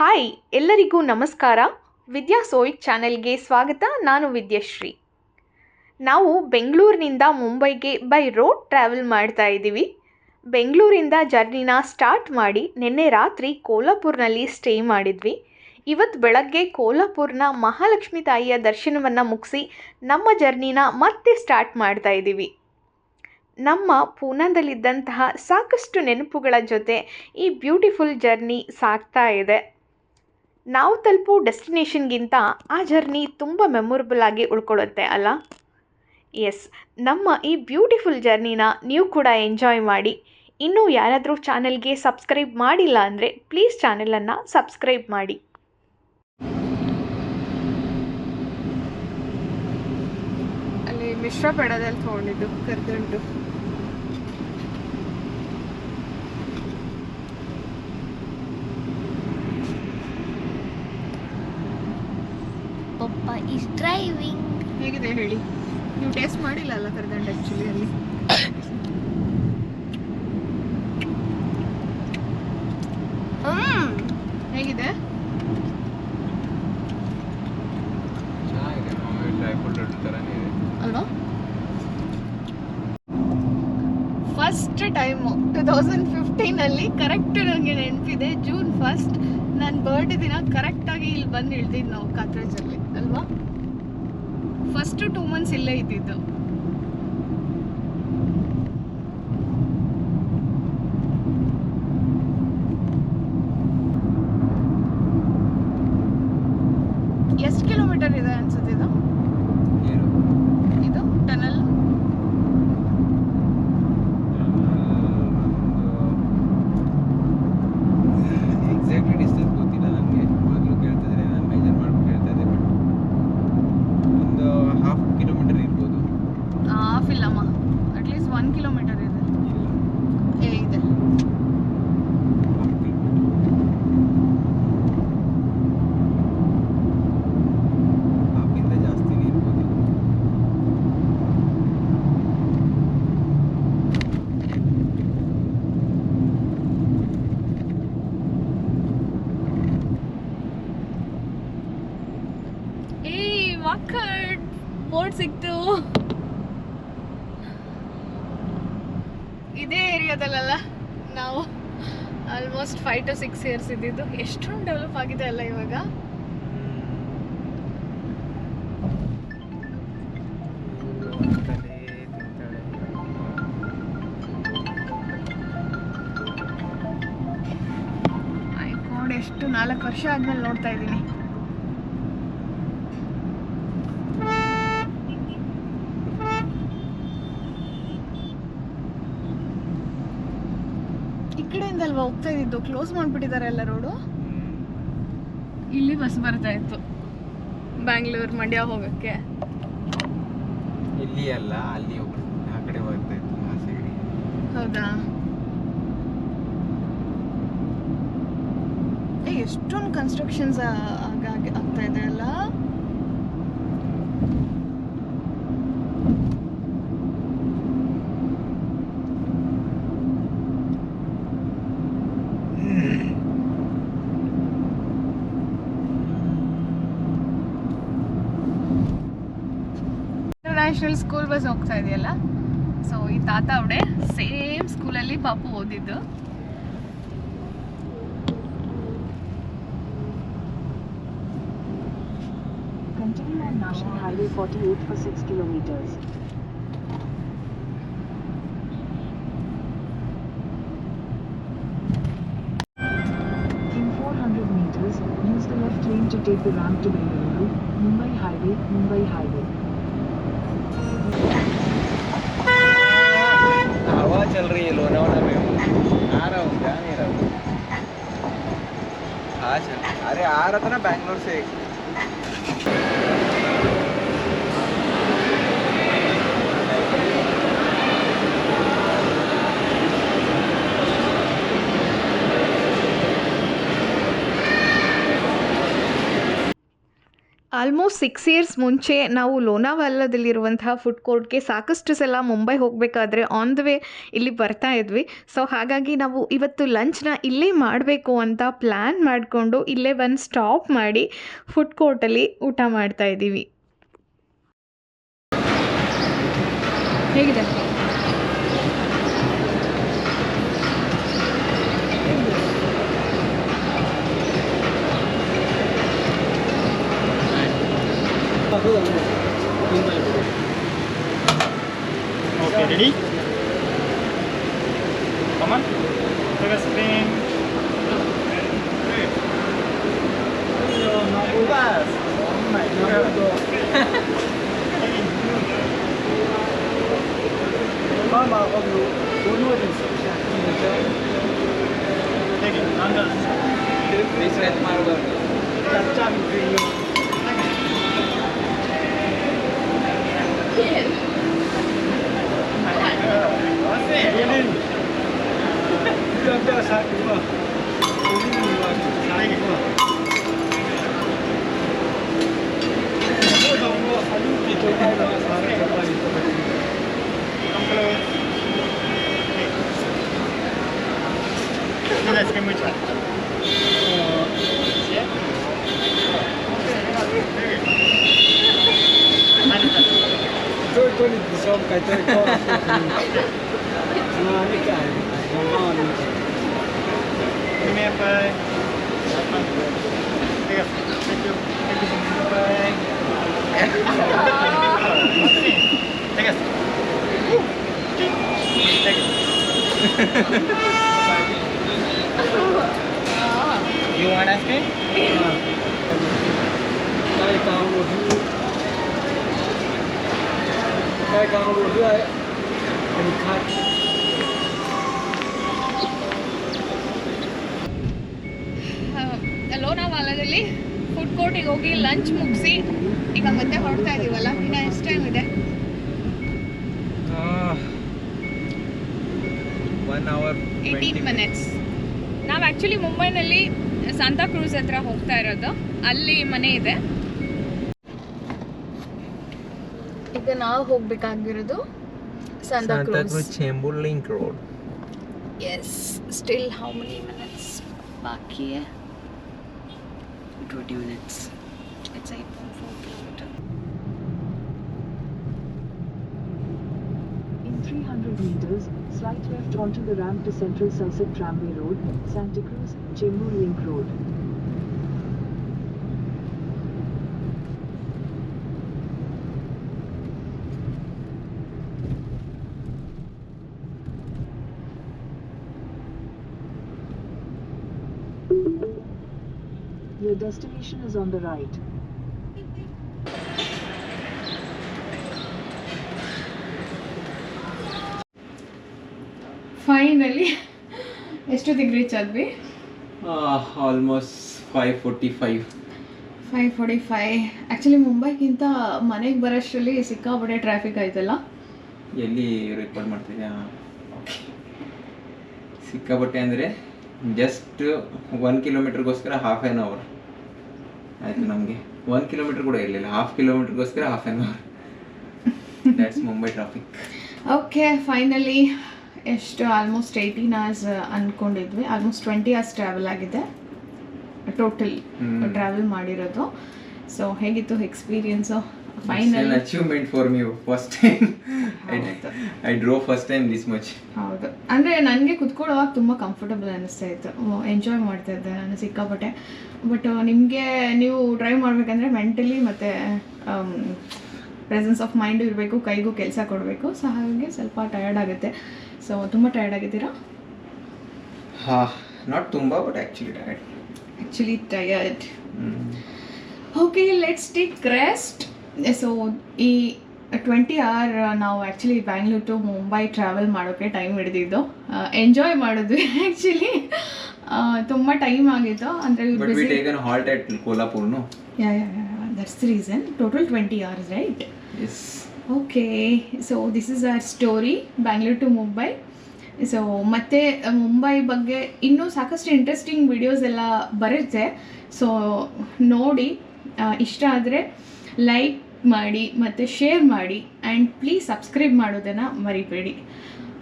Hi, ಎಲ್ಲರಿಗೂ ನಮಸ್ಕಾರ. ವಿದ್ಯಾ ಸೋಯಿಕ್ ಚಾನೆಲ್ಗೆ ಸ್ವಾಗತ. ನಾನು ವಿದ್ಯಶ್ರೀ. ನಾವು ಬೆಂಗಳೂರಿನಿಂದ ಮುಂಬೈಗೆ ಬೈ ರೋಡ್ ಟ್ರಾವೆಲ್ ಮಾಡ್ತಾ ಇದ್ದೀವಿ. ಬೆಂಗಳೂರಿಂದ ಜರ್ನಿನ ಸ್ಟಾರ್ಟ್ ಮಾಡಿ ನಿನ್ನೆ ರಾತ್ರಿ ಕೋಲ್ಹಾಪುರ್ನಲ್ಲಿ ಸ್ಟೇ ಮಾಡಿದ್ವಿ. ಇವತ್ತು ಬೆಳಗ್ಗೆ ಕೋಲ್ಹಾಪುರ್ನ ಮಹಾಲಕ್ಷ್ಮಿ ತಾಯಿಯ ದರ್ಶನವನ್ನು ಮುಗಿಸಿ ನಮ್ಮ ಜರ್ನಿನ ಮತ್ತೆ ಸ್ಟಾರ್ಟ್ ಮಾಡ್ತಾ ಇದ್ದೀವಿ. ನಮ್ಮ ಪೂನಾದಲ್ಲಿದ್ದಂತಹ ಸಾಕಷ್ಟು ನೆನಪುಗಳ ಜೊತೆ ಈ ಬ್ಯೂಟಿಫುಲ್ ಜರ್ನಿ ಸಾಗ್ತಾ ಇದೆ. ನಾವು ತಲುಪೋ ಡೆಸ್ಟಿನೇಷನ್ಗಿಂತ ಆ ಜರ್ನಿ ತುಂಬ ಮೆಮೊರಬಲ್ ಆಗಿ ಉಳ್ಕೊಳ್ಳುತ್ತೆ ಅಲ್ಲ? ಎಸ್ ನಮ್ಮ ಈ ಬ್ಯೂಟಿಫುಲ್ ಜರ್ನಿನ ನೀವು ಕೂಡ ಎಂಜಾಯ್ ಮಾಡಿ. ಇನ್ನೂ ಯಾರಾದರೂ ಚಾನಲ್ಗೆ ಸಬ್ಸ್ಕ್ರೈಬ್ ಮಾಡಿಲ್ಲ ಅಂದರೆ ಪ್ಲೀಸ್ ಚಾನೆಲನ್ನು ಸಬ್ಸ್ಕ್ರೈಬ್ ಮಾಡಿ. ಅಲ್ಲಿ ಮಿಶ್ರ ಬೇಡದಲ್ಲಿ ತೊಗೊಂಡಿದ್ದು ಕರ್ದಂಟು. Papa driving. ಹೇಗಿದೆ ಹೇಳಿ? ನೀವು ಟೇಸ್ಟ್ ಮಾಡಿಲ್ಲ ಅಲ್ಲ ಕರ್ದಂಟು ಆ್ಯಕ್ಚುಲಿ ಅಲ್ಲಿ? ಹ್ಮ್. ಹೇಗಿದೆ? ಅಲ್ವಾ? ಫಸ್ಟ್ ಟೈಮು ಟು ತೌಸಂಡ್ ಫಿಫ್ಟೀನಲ್ಲಿ ಕರೆಕ್ಟ್ ನನಗೆ ನೆನಪಿದೆ. ಜೂನ್ ಫಸ್ಟ್ ನನ್ನ ಬರ್ಡೇ ದಿನ ಕರೆಕ್ಟಾಗಿ ಇಲ್ಲಿ ಬಂದು ಇಳ್ದಿದ್ದು ನಾವು ಕಾತ್ರಾಜಲ್ಲಿ, ಅಲ್ವಾ? ಫಸ್ಟ್ ಟೂ ಮಂತ್ಸ್ ಇಲ್ಲೇ ಇದ್ದಿದ್ದು ಎಷ್ಟು ಕಿಲೋಮೀಟರ್ ಇದೆ ಅನ್ಸುತ್ತೆ ಇದು ಏನು ಇದು ಟನಲ್ ಎಕ್ಸಾಕ್ಟ್ಲಿ ಡಿಸ್ಟೆನ್ಸ್ ಗೊತ್ತಿಲ್ಲ ನನಗೆ ಮೊದಲು ಕೇಳ್ತಿದ್ರೆ ನಾನು ಮೇಜರ್ ಮಾಡ್ಬಿಟ್ಟು ಹೇಳ್ತಾ ಇದ್ದೆ ಬಟ್ ಒಂದು ಹಾಫ್ ಕಿಲೋಮೀಟರ್ ಇರ್ಬೋದು ಹಾಫ್ ಇಲ್ಲಮ್ಮ ಅಟ್ಲೀಸ್ಟ್ ಒನ್ ಕಿಲೋಮೀಟರ್ ಇದೆ ಇಲ್ಲ ಏ ಇದೆ ಹಾಫ್ ಕಿಲೋಮೀಟರ್ ಹಾಫಿಂದ ಜಾಸ್ತಿನೇ ಇರ್ಬೋದು ಏ ವಾಕಡ್ ಬೋರ್ಡ್ ಸಿಕ್ತು. ಇದೇ ಏರಿಯಾದಲ್ಲ ನಾವು almost five to six years ಇದ್ದಿದ್ದು. ಎಷ್ಟೊಂದು ಡೆವಲಪ್ ಆಗಿದೆ ಅಲ್ಲ ಇವಾಗ. ಎಷ್ಟು ನಾಲ್ಕು ವರ್ಷ ಆದ್ಮೇಲೆ ನೋಡ್ತಾ ಇದ್ದೀನಿ ಈ ಕಡೆಯಿಂದ ಅಲ್ವಾ ಹೋಗ್ತಾ ಇದ್ದಿದ್ದು? ಕ್ಲೋಸ್ ಮಾಡ್ಬಿಟ್ಟಿದ್ದಾರೆ ಎಲ್ಲ ರೋಡು ಇಲ್ಲಿ ಬಸ್ ಬರ್ತಾ ಇತ್ತು. ಬ್ಯಾಂಗ್ಳೂರ್ ಮಂಡ್ಯ ಹೋಗಕ್ಕೆ. ಇಲ್ಲಿ ಅಲ್ಲ ಅಲ್ಲಿ ಆ ಕಡೆ ಹೋಗ್ತಾ ಇತ್ತು ಹೌದಾ? ಏ ಎಷ್ಟೊಂದು ಕನ್ಸ್ಟ್ರಕ್ಷನ್ಸ್ ಆಗ್ತಾ ಇದೆ ಅಲ್ಲ? ಇಂಟರ್ನ್ಯಾಷನಲ್ ಸ್ಕೂಲ್ ಬಸ್ ಹೋಗ್ತಾ ಇದೆಯಲ್ಲ ಸೊ ಈ ತಾತ ಅವಡೆ ಸೇಮ್ ಸ್ಕೂಲಲ್ಲಿ ಪಾಪು ಓದಿದ್ದು Continue on National Highway 48 for 6 kilometers. In 400 meters, use the left lane to take the ramp to Bengaluru, Mumbai Highway, Mumbai Highway. अरे आ रहा था ना बैंगलोर से ಆಲ್ಮೋಸ್ಟ್ ಸಿಕ್ಸ್ ಇಯರ್ಸ್ ಮುಂಚೆ ನಾವು ಲೋನಾವಾಲಾದಲ್ಲಿರುವಂತಹ ಫುಡ್ ಕೋರ್ಟ್ಗೆ ಸಾಕಷ್ಟು ಸಲ ಮುಂಬೈ ಹೋಗಬೇಕಾದ್ರೆ ಆನ್ ದ ವೇ ಇಲ್ಲಿ ಬರ್ತಾ ಇದ್ವಿ. ಸೊ ಹಾಗಾಗಿ ನಾವು ಇವತ್ತು ಲಂಚ್ನ ಇಲ್ಲೇ ಮಾಡಬೇಕು ಅಂತ ಪ್ಲ್ಯಾನ್ ಮಾಡಿಕೊಂಡು ಇಲ್ಲೇ ಒಂದು ಸ್ಟಾಪ್ ಮಾಡಿ ಫುಡ್ ಕೋರ್ಟಲ್ಲಿ ಊಟ ಮಾಡ್ತಾ ಇದ್ದೀವಿ. ಹೇಗಿದೆ? Okay, ready? Come on. Take a spin. Take it, under. This red marble. That's charming for. Let's get much. really deserve kay Terry Cora. Marami ka ka. Give me a bag. Thank you. Thank you. Thank you. Yeah. ಲೋನಾವಾಲದಲ್ಲಿ food ಕೋರ್ಟಿಗೆ ಹೋಗಿ lunch ಮುಗಿಸಿ ಈಗ ಮತ್ತೆ ಹೊರಡ್ತಾ ಇದೀವಲ್ಲ? ಇನ್ನು ಎಷ್ಟು time ಇದೆ? ಏಯ್ಟೀನ್ ಮಿನಿಟ್ಸ್ ನಾವು ಆ್ಯಕ್ಚುಲಿ ಮುಂಬೈನಲ್ಲಿ ಸಾಂತಾ ಕ್ರೂಸ್ ಹತ್ರ ಹೋಗ್ತಾ ಇರೋದು. ಅಲ್ಲಿ ಮನೆ ಇದೆ. ಈಗ ನಾವು ಹೋಗ್ಬೇಕಾಗಿರೋದು Santa Cruz Chembur link road is still how many minutes ಬಾಕಿ twenty minutes it's eight point four kilometre In 300 meters, slight left onto the ramp to Central Sunset Tramway Road, Santa Cruz, Chembur Link Road. Your destination is on the right. Finally ಎಷ್ಟೊತ್ತಿಗೆ reach ಆದ್ವಿ almost five forty five five forty five actually ಮುಂಬೈಗಿಂತ ಮನೆಗೆ ಬರೋಷ್ಟರಲ್ಲಿ ಸಿಕ್ಕಾಪಟ್ಟೆ traffic ಆಯ್ತಲ್ಲ? ಎಲ್ಲಿ record ಮಾಡ್ತಿದ್ಯಾ ಸಿಕ್ಕಾಪಟ್ಟೆ ಅಂದರೆ ಜಸ್ಟ್ ಒನ್ ಕಿಲೋಮೀಟರ್ಗೋಸ್ಕರ ಹಾಫ್ ಆ್ಯನ್ ಅವರ್ ಆಯಿತು ನಮಗೆ ಒನ್ ಕಿಲೋಮೀಟರ್ ಕೂಡ ಇರಲಿಲ್ಲ. Half ಕಿಲೋಮೀಟರ್ಗೋಸ್ಕರ half an hour that's Mumbai traffic okay finally ಎಷ್ಟು ಆಲ್ಮೋಸ್ಟ್ ಏಯ್ಟೀನ್ ಅವರ್ಸ್ ಅಂದ್ಕೊಂಡಿದ್ವಿ ಆಲ್ಮೋಸ್ಟ್ ಟ್ವೆಂಟಿ ಅವರ್ಸ್ ಟ್ರಾವೆಲ್ ಆಗಿದೆ. ಟೋಟಲ್ ಟ್ರಾವೆಲ್ ಮಾಡಿರೋದು. ಸೊ ಹೇಗಿತ್ತು experience final achievement for me first time. I drove first time this much ಹೌದು. ಅಂದರೆ ನನಗೆ ಕುತ್ಕೊಳ್ಳೋವಾಗ ತುಂಬ comfortable ಅನಿಸ್ತಾ ಇತ್ತು. ಎಂಜಾಯ್ ಮಾಡ್ತಾ ಇದ್ದೆ ನಾನು ಸಿಕ್ಕಾಪಟ್ಟೆ. ಬಟ್ ನಿಮಗೆ ನೀವು ಡ್ರೈವ್ ಮಾಡಬೇಕಂದ್ರೆ ಮೆಂಟಲಿ ಮತ್ತು ಪ್ರೆಸೆನ್ಸ್ ಆಫ್ ಮೈಂಡು ಇರಬೇಕು ಕೈಗೂ ಕೆಲಸ ಕೊಡಬೇಕು. ಸೊ ಹಾಗಾಗಿ ಸ್ವಲ್ಪ ಟಯರ್ಡ್ ಆಗುತ್ತೆ. ಸೊ ತುಂಬ ಟಯರ್ಡ್ ಆಗಿದ್ದೀರಾ? ಹಾ ನಾಟ್ ತುಂಬ but actually tired actually tired okay let's take rest so ಈ ಟ್ವೆಂಟಿ ಅವರ್ ನಾವು actually Bangalore to Mumbai travel ಮಾಡೋಕ್ಕೆ ಟೈಮ್ ಹಿಡಿದಿದ್ದು. ಎಂಜಾಯ್ ಮಾಡಿದ್ವಿ ಆ್ಯಕ್ಚುಲಿ ತುಂಬ ಟೈಮ್ ಆಗಿತ್ತು. ಅಂದರೆ yeah yeah that's reason total twenty hours right okay so this is our story Bangalore to Mumbai so ಮತ್ತೆ ಮುಂಬೈ ಬಗ್ಗೆ ಇನ್ನೂ ಸಾಕಷ್ಟು ಇಂಟ್ರೆಸ್ಟಿಂಗ್ ವಿಡಿಯೋಸ್ ಎಲ್ಲ ಬರುತ್ತೆ. ಸೊ ನೋಡಿ ಇಷ್ಟ ಆದರೆ ಲೈಕ್ ಮಾಡಿ ಮತ್ತು ಶೇರ್ ಮಾಡಿ ಆ್ಯಂಡ್ ಪ್ಲೀಸ್ ಸಬ್ಸ್ಕ್ರೈಬ್ ಮಾಡೋದನ್ನು ಮರಿಬೇಡಿ.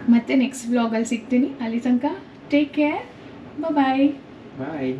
ಮತ್ತು ನೆಕ್ಸ್ಟ್ ವ್ಲಾಗಲ್ಲಿ ಸಿಗ್ತೀನಿ. ಅಲ್ಲಿ ತನಕ ಟೇಕ್ ಕೇರ್ ಬಾಯ್ ಬಾಯ್